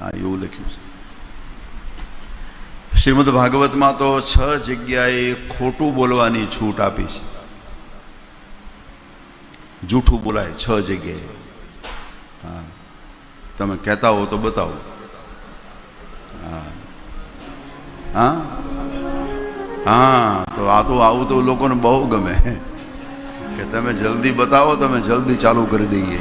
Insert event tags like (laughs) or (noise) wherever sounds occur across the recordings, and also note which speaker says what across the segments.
Speaker 1: હા, એવું લખ્યું છે. શ્રીમદ ભાગવતમાં તો છ જગ્યાએ ખોટું બોલવાની છૂટ આપી છે. જૂઠું બોલાય છ જગ્યાએ. હા, તમે કહેતા હો તો બતાવો. હા હા હા, તો આ તો આવું તો લોકોને બહુ ગમે. કે તમે જલ્દી બતાવો તમે જલ્દી ચાલુ કરી દઈએ.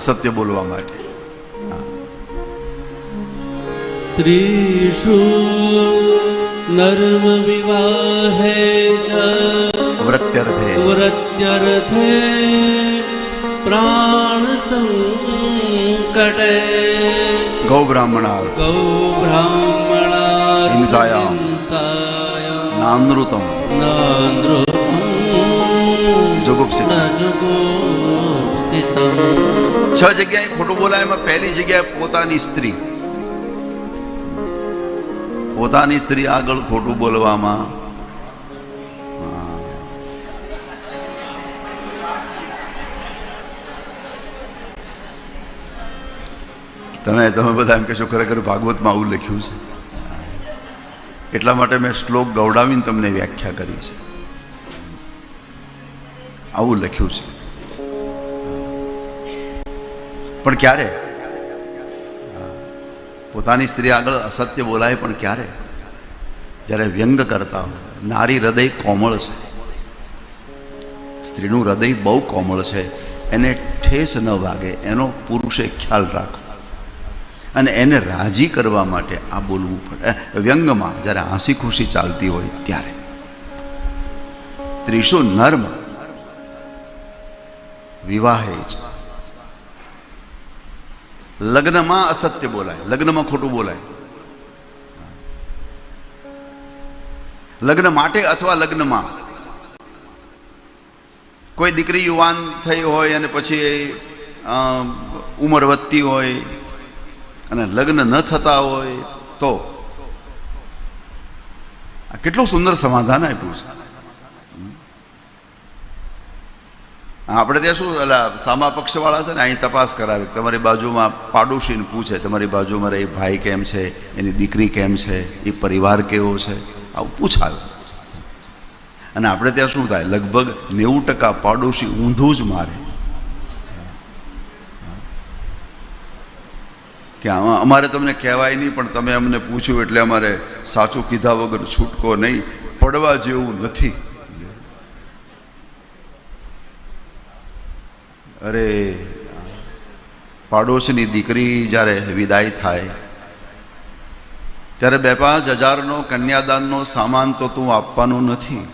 Speaker 1: અસત્ય બોલવા માટે.
Speaker 2: સ્ત્રીષુ નર્મ વિવાહે
Speaker 1: વ્રત્યર્થે વ્રત્યર્થે પ્રાણ
Speaker 2: સંકટે. ગૌબ્રાહ્મણા
Speaker 1: ગૌબ્રાહ્મણા હિંસાયા
Speaker 2: નાનૃતમ.
Speaker 1: નાનૃતમ.
Speaker 2: જગુપ્સિંહ જગુપ્સિંહ
Speaker 1: છ જગ્યાએ ખોટું બોલાય, એમાં પહેલી જગ્યાએ પોતાની સ્ત્રી. પોતાની સ્ત્રી આગળ ખોટું બોલવામાં. તમે તમે બધા એમ કહેશો, ખરેખર ભાગવતમાં આવું લખ્યું છે. એટલા માટે મેં શ્લોક ગવડાવીને તમને વ્યાખ્યા કરી છે. આવું લખ્યું છે. પણ ક્યારે? પોતાની સ્ત્રી આગળ અસત્ય બોલાય પણ ક્યારે? જ્યારે વ્યંગ કરતા હોય. નારી હૃદય કોમળ છે. સ્ત્રીનું હૃદય બહુ કોમળ છે. એને ઠેસ ન વાગે. એનો પુરુષે ખ્યાલ રાખો. અને એને રાજી કરવા માટે આ બોલવું પડે. વ્યંગમાં જ્યારે હાંસી ખુશી ચાલતી હોય ત્યારે. ત્રીસો નર્મ. વિવાહે છે લગ્નમાં અસત્ય બોલાય, લગ્નમાં ખોટું બોલાય. લગ્ન માટે અથવા લગ્નમાં. કોઈ દીકરી યુવાન થઈ હોય અને પછી ઉંમર વધતી હોય અને લગ્ન ન થતા હોય તો. આ કેટલું સુંદર સમાધાન આપ્યું છે. આપણે ત્યાં શું એટલે સામા પક્ષવાળા છે ને, અહીં તપાસ કરાવે. તમારી બાજુમાં પાડોશીને પૂછે, તમારી બાજુમાં એ ભાઈ કેમ છે, એની દીકરી કેમ છે, એ પરિવાર કેવો છે, આવું પૂછાવે. અને આપણે ત્યાં શું થાય, લગભગ નેવું ટકા પાડોશી ઊંધું જ મારે. કે અમારે તમને કહેવાય નહીં, પણ તમે અમને પૂછ્યું એટલે અમારે સાચું કીધા વગર છૂટકો નહીં, પડવા જેવું નથી. અરે, પાડોશની દીકરી જ્યારે વિદાય થાય, ત્યારે બે પાંચ હજારનો કન્યાદાનનો સામાન તો તું આપવાનો નથી.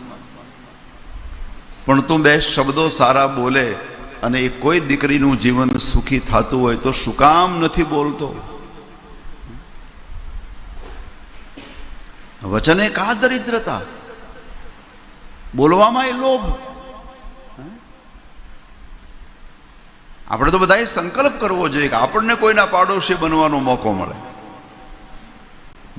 Speaker 1: પણ તું બે શબ્દો સારા બોલે અને એ કોઈ દીકરીનું જીવન સુખી થતું હોય તો શું કામ નથી બોલતો? વચને કા દરિદ્રતા? બોલવામાં એ લોભ. આપણે તો બધાએ સંકલ્પ કરવો જોઈએ કે આપણને કોઈના પાડોશી બનવાનો મોકો મળે.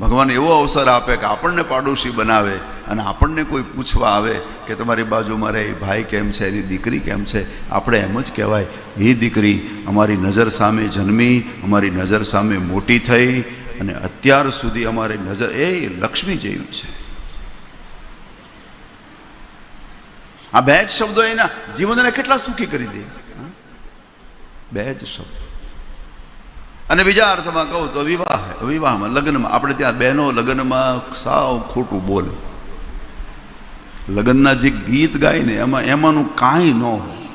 Speaker 1: ભગવાન એવો અવસર આપે કે આપણને પાડોશી બનાવે અને આપણને કોઈ પૂછવા આવે કે તમારી બાજુમાં રહે ભાઈ કેમ છે? એની દીકરી કેમ છે? આપણે એમ જ કહેવાય, એ દીકરી અમારી નજર સામે જન્મી, અમારી નજર સામે મોટી થઈ અને અત્યાર સુધી અમારી નજર એ લક્ષ્મી જેવી છે. આ બે જ શબ્દો એના જીવનને કેટલા સુખી કરી દે. બે જ શબ્દ. અને બીજા અર્થમાં કહું તો વિવાહ વિવાહમાં, લગ્નમાં. આપણે ત્યાં બહેનો લગ્નમાં સાવ ખોટું બોલે. લગ્નના જે ગીત ગાય ને, એમાં, એમાંનું કાંઈ ન હોય.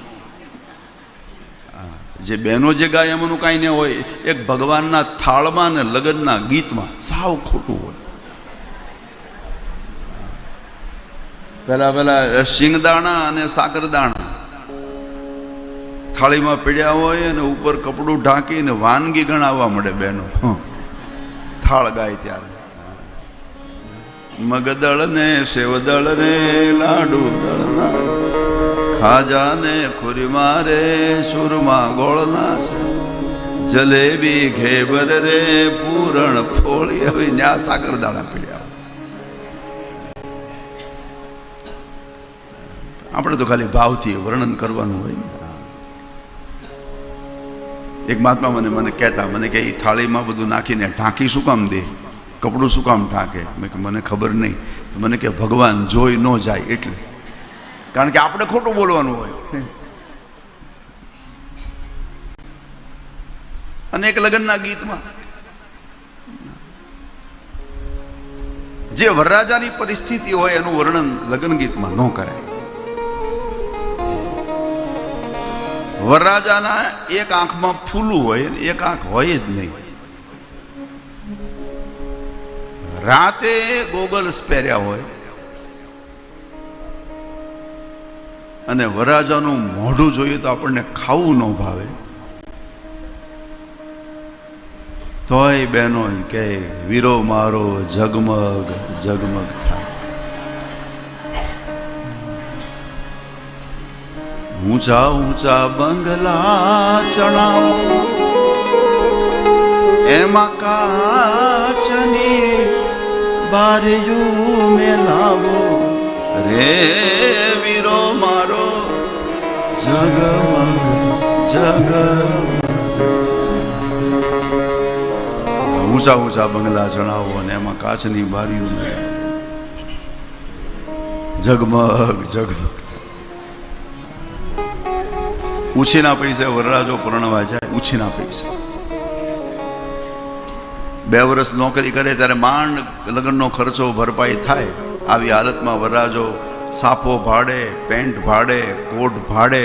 Speaker 1: જે બહેનો જે ગાય, એમાંનું કાંઈ ન હોય. એક ભગવાનના થાળમાં ને લગ્નના ગીતમાં સાવ ખોટું હોય. પેલા પેલા શિંગદાણા અને સાકરદાણા. થાળીમાં પીડ્યા હોય અને ઉપર કપડું ઢાંકીને વાનગી ગણાવવા મળે બહેનો થાળ ગાય ત્યારે. મગદળ ને સેવદળ રે લાડુ ખાજા ને ખુરીમાં રે, સુરમાં ગોળના છે. જલેબી, ઘેબર રે, પૂરણ ફોળી હવે ન્યા સાગર દાણા પીડ્યા. આપણે તો ખાલી ભાવથી વર્ણન કરવાનું હોય. એક મહાત્મા મને મને કહેતા, મને કે એ થાળીમાં બધું નાખીને ઢાંકી શું કામ દે? કપડું શું કામ ઢાંકે? મેં કે, મને ખબર નહીં. તો મને કે, ભગવાન જોઈ ન જાય એટલે. કારણ કે આપણે ખોટું બોલવાનું હોય. (laughs) અને એક લગ્નના ગીતમાં જે વરરાજાની પરિસ્થિતિ હોય એનું વર્ણન લગ્ન ગીતમાં ન કરાય. વરરાજાના એક આંખમાં ફૂલું હોય એક આંખ હોય જ નહીં. રાતે ગોગલ્સ પહેર્યા હોય. અને વરરાજાનું મોઢું જોઈએ તો આપણને ખાવું ન ભાવે. તોય બહેનો કે વીરો મારો ઝગમગ ઝગમગ થાય. ઊંચા ઊંચા બંગલા ચણાવો. એમાં કાચની બારીયું મેલાવો રે વીરો મારો જગમગ જગમગ ઊંચા ઊંચા બંગલા ચણાવો અને એમાં કાચની બારીઓ ઝગમગ ઝગમગ ઉછીના પૈસે વરરાજો પરણવા જાય ઉછીના પૈસા. બે વર્ષ નોકરી કરે ત્યારે માંડ લગ્નનો ખર્ચો ભરપાઈ થાય. આવી હાલતમાં વરરાજો સાફો ભાડે, પેન્ટ ભાડે, કોટ ભાડે,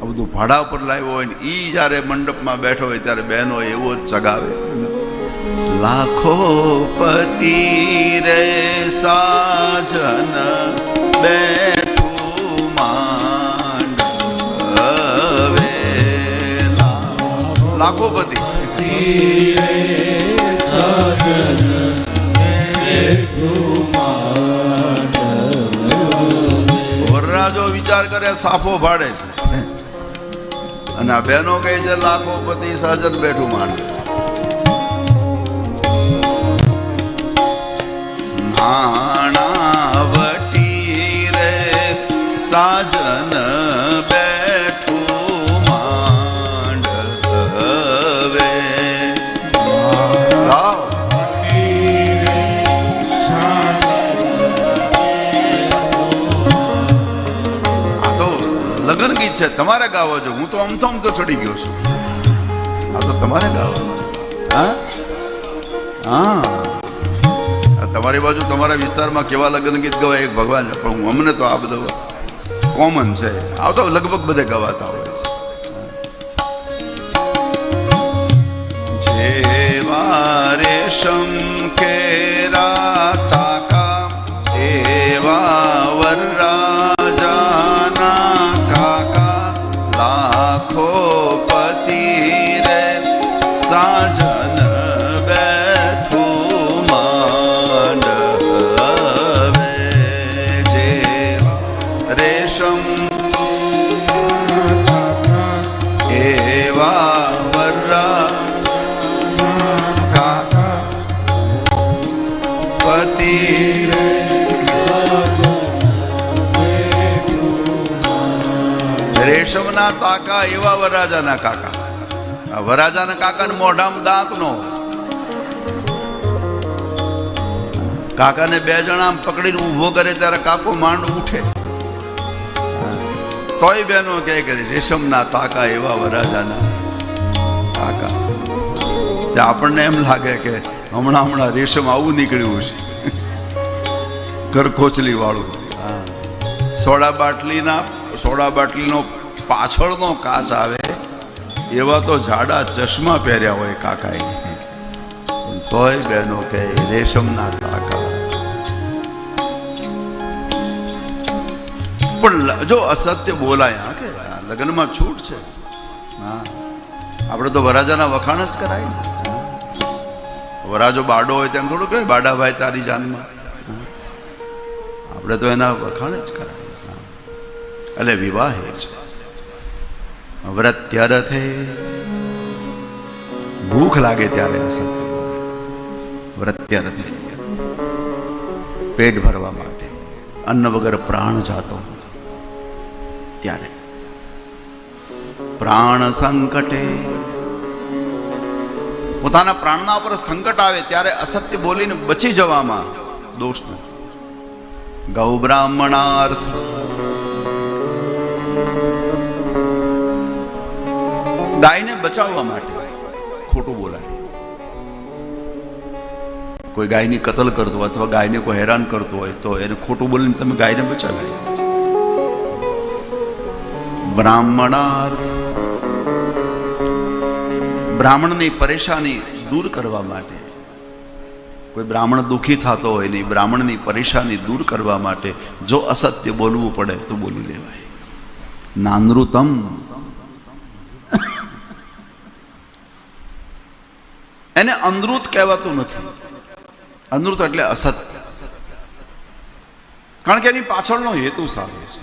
Speaker 1: આ બધું ભાડા ઉપર લાવ્યો હોય ને એ જ્યારે મંડપમાં બેઠો હોય ત્યારે બહેનો એવો જ ચગાવે. લાખો પતિ રે સાજન બેઠું લાખો બધી વરરાજો વિચાર કરે, સાફો ભાડે છે. અને આ બહેનો કહે છે, લાખો પતિ સાજન બેઠું માંડ. નાણાવટી રે, સાજન બેઠું છે, તમારે ગાવો છો. હું તો અમથો અમથો ચડી ગયો છું. આ તો તમારે ગાવો. હા? હા. તમારી બાજુ તમારા વિસ્તારમાં કેવા લગ્ન ગીત ગવાય એક ભગવાન પણ હું અમને તો આ બધું કોમન છે. આ તો લગભગ બધે ગવાતા હોય છે. જેવા રેશમ કેરા રેશમના તાકા એવા વરાજાના કાકા. વરાજાના કાકાને મોઢામાં દાંત નો કાકાને બે જણા પકડીને ઊભો કરે ત્યારે કાકો માંડ ઉઠે. તોય બેનો કહે કરે રેશમના તાકા એવા વરાજાના તે આપણને એમ લાગે કે હમણાં હમણાં રેશમ આવું નીકળ્યું છે ઘરકોચલી વાળું. હા સોડા બાટલીના, સોડા બાટલીનો પાછળનો કાચ આવે, એવા તો જાડા ચશ્મા પહેર્યા હોય કાકાએ. તોય બહેનો કે રેશમના કાકા. પણ જો અસત્ય બોલાય, હા કે લગ્નમાં છૂટ છે. હા. આપણે તો વરાજાના વખાણ જ કરાય. વરાજો બાડો હોય તેમ થોડું કહે બાડા ભાઈ તારી જાનમાં. આપણે તો એના વખાણ જ કરાય. એટલે વિવાહ એ છે. વ્રત્ય રથે ભૂખ લાગે ત્યારે અસત્ય વ્રત્યર્થે. પેટ ભરવા માટે. અન્ન વગર પ્રાણ જાતો ત્યારે. પ્રાણ સંકટે પોતાના પ્રાણના ઉપર સંકટ આવે ત્યારે અસત્ય બોલીને બચી જવામાં દોષ નથી. ગૌ બ્રાહ્મણાર્થ. ગાયને બચાવવા માટે ખોટું બોલાય. કોઈ ગાયની કતલ કરતો હોય અથવા ગાયને કોઈ હેરાન કરતો હોય તો એને ખોટું બોલીને તમે ગાયને બચાવી બ્રાહ્મણાર્થ. બ્રાહ્મણની પરેશાની દૂર કરવા માટે. કોઈ બ્રાહ્મણ દુઃખી થતો હોય નહીં બ્રાહ્મણની પરેશાની દૂર કરવા માટે જો અસત્ય બોલવું પડે તો બોલી લેવાય. નાનૃતમ એને અનૃત કહેવાતું નથી. અનૃત એટલે અસત્ય. કારણ કે એની પાછળનો હેતુ સારો